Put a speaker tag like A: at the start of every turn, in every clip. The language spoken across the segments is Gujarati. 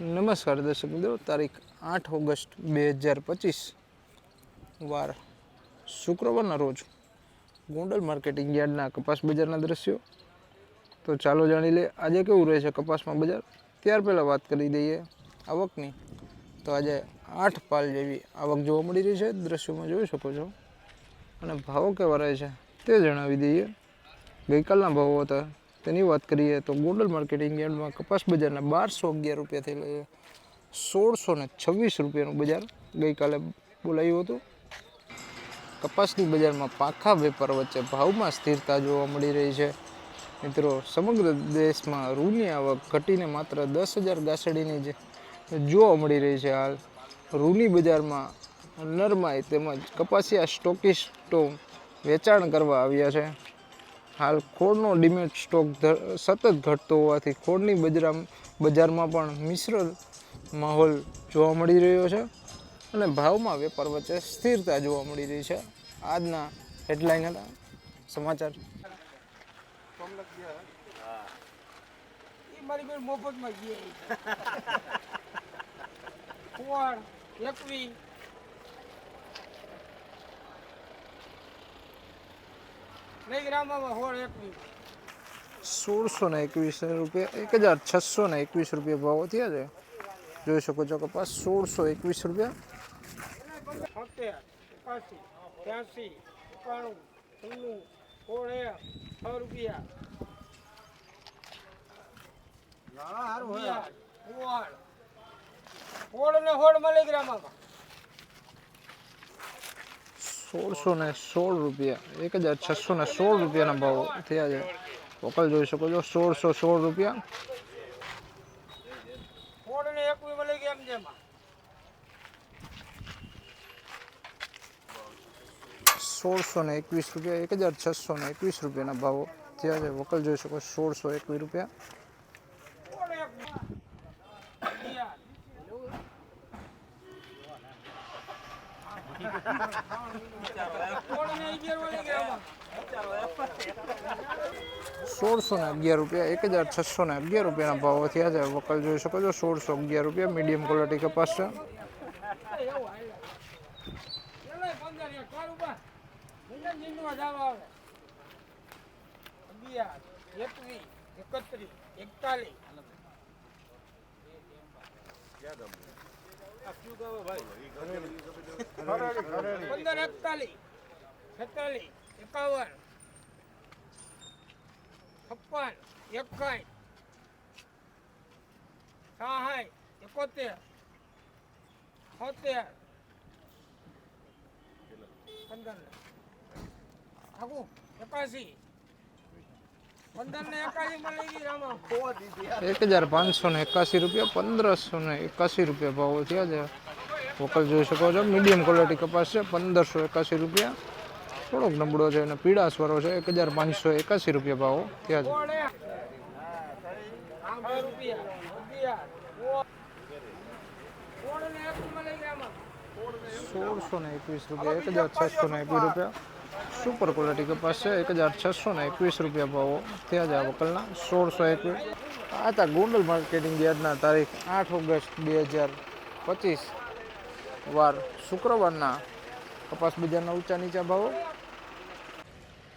A: નમસ્કાર દર્શક મિત્રો, તારીખ આઠ ઓગસ્ટ બે હજાર પચીસ, વાર શુક્રવારના રોજ ગોંડલ માર્કેટિંગ યાર્ડના કપાસ બજારના દ્રશ્યો. તો ચાલો જાણી લે આજે કેવું રહે છે કપાસમાં બજાર? ત્યાર પહેલાં વાત કરી દઈએ આવકની. તો આજે આઠ પાલ જેવી આવક જોવા મળી રહી છે. દ્રશ્યોમાં જોઈ શકો છો. અને ભાવો કેવા રહે છે તે જણાવી દઈએ. ગઈકાલના ભાવો હતા તેની વાત કરીએ તો ગોલ્ડલ માર્કેટિંગ યાર્ડમાં કપાસ બજારના બારસો અગિયાર રૂપિયાથી લઈ સોળસો ને છવ્વીસ રૂપિયાનું બજાર ગઈકાલે બોલાયું હતું. કપાસની બજારમાં પાખા વેપાર વચ્ચે ભાવમાં સ્થિરતા જોવા મળી રહી છે. મિત્રો, સમગ્ર દેશમાં રૂની આવક ઘટીને માત્ર દસ હજાર ગાસડીની જ જોવા મળી રહી છે હાલ. રૂની બજારમાં નરમાઈ તેમજ કપાસિયા સ્ટોકિસ્ટો વેચાણ કરવા આવ્યા છે. હાલ ખોળનો ડિમેટ સ્ટોક સતત ઘટતો હોવાથી ખોળની બજરા, બજારમાં પણ મિશ્ર માહોલ જોવા મળી રહ્યો છે અને ભાવમાં વેપાર વચ્ચે સ્થિરતા જોવા મળી રહી છે. આજના હેડલાઇન હતા. સમાચાર.
B: મારી ગ્રામમાં હોળ એકવી
A: સોળસો ને એકવીસ રૂપિયા. એક હજાર છસો ને એકવીસ રૂપિયા ભાવ થયા છે. જોઈ શકો છો કપાસ સોળસો એકવીસ રૂપિયા.
B: છોતેર એકાસી ત્યાંસી એકાણું છન્નું હોળ એક છ રૂપિયા અગિયાર, કુંવર હોળ ને હોળ મળી ગ્રામમાં
A: સોળસો ને સોળ રૂપિયા એક હજાર છસો ને સોળ રૂપિયાના ભાવ થયા છે વકલ જોઈ શકો છો સોળસો સોળ રૂપિયા
B: હોળ ને એકવી મળી ગયા એમ જેમાં
A: સોળસો ને એકવીસ રૂપિયા એક હજાર છસો ને એકવીસ રૂપિયાના ભાવો થયા છે વકલ જોઈ શકો સોળસો એકવીસ રૂપિયા સોળસો ને અગિયાર રૂપિયા, એક હજાર છસો ને અગિયાર રૂપિયાના ભાવો થયા છે વકલ જોઈ શકો છો સોળસો અગિયાર રૂપિયા મીડિયમ ક્વોલિટી કપાસ છે
B: એકતાલીસ. પંદર એકતાલીસ, છપ્પન, એકાઈ, સાહીઠ, એકોતેર, છોતેર, પંદર આખું એકાસી પંદર ને એકાસી મળી ગઈ રામા
A: એક હજાર પાંચસો ને એકાસી રૂપિયા પંદરસો ને એકાસી રૂપિયા ભાવો થયા છે વકલ જોઈ શકો છો મીડિયમ ક્વોલિટી કપાસ છે પંદરસો એકાસી રૂપિયા થોડોક નબળો છે અને પીળા સ્વરો છે એક હજાર પાંચસો એકાસી રૂપિયા ભાવો થયા છે।
B: કોણે આમ રૂપિયા અગિયાર કોણ ને એક મળી ગઈ રામા
A: સોળસો ને એકવીસ રૂપિયા એક હજાર છસો ને એકવીસ રૂપિયા સુપર ક્વોલિટી કપાસ છે એક હજાર છસો ને એકવીસ રૂપિયા ભાવો થયા છે આ વકલના સોળસો એકવીસ. આ હતા ગોંડલ માર્કેટિંગ યાર્ડના તારીખ આઠ ઓગસ્ટ બે હજાર પચીસ વાર, શુક્રવારના કપાસ બજારના ઊંચા નીચા ભાવો.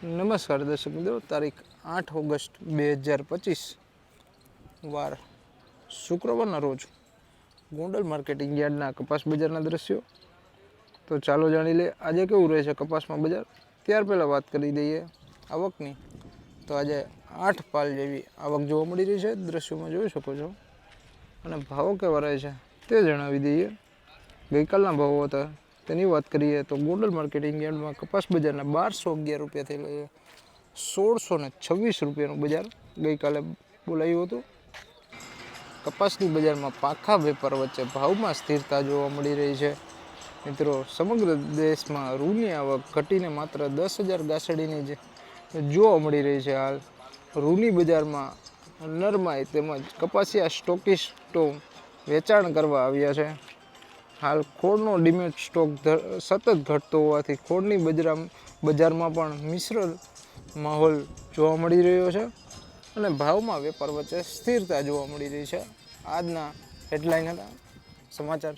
A: નમસ્કાર દર્શક મિત્રો, તારીખ આઠ ઓગસ્ટ બે હજાર પચીસ વાર, શુક્રવારના રોજ ગોંડલ માર્કેટિંગ યાર્ડના કપાસ બજારના દ્રશ્યો. તો ચાલો જાણી લે, આજે કેવું રહે છે કપાસમાં બજાર? ત્યાર પહેલાં વાત કરી દઈએ આવકની. તો આજે આઠ પાલ જેવી આવક જોવા મળી રહી છે. દ્રશ્યોમાં જોઈ શકો છો. અને ભાવો કેવા રહે છે તે જણાવી દઈએ. ગઈકાલના ભાવો હતા. તેની વાત કરીએ તો ગોંડલ માર્કેટિંગ યાર્ડમાં કપાસ બજારના બારસો અગિયાર રૂપિયાથી લઈએ સોળસો ને છવ્વીસ રૂપિયાનું બજાર ગઈકાલે બોલાયું હતું. કપાસની બજારમાં પાખા વેપાર વચ્ચે ભાવમાં સ્થિરતા જોવા મળી રહી છે. મિત્રો, સમગ્ર દેશમાં રૂની આવક ઘટીને માત્ર દસ હજાર ગાસડીની જ જોવા મળી રહી છે હાલ. રૂની બજારમાં નરમાઈ તેમજ કપાસિયા સ્ટોકિસ્ટો વેચાણ કરવા આવ્યા છે. હાલ ખોળનો ડિમેટ સ્ટોક સતત ઘટતો હોવાથી ખોળની બજરા, બજારમાં પણ મિશ્ર માહોલ જોવા મળી રહ્યો છે અને ભાવમાં વેપાર વચ્ચે સ્થિરતા જોવા મળી રહી છે. આજના હેડલાઇન હતા સમાચાર.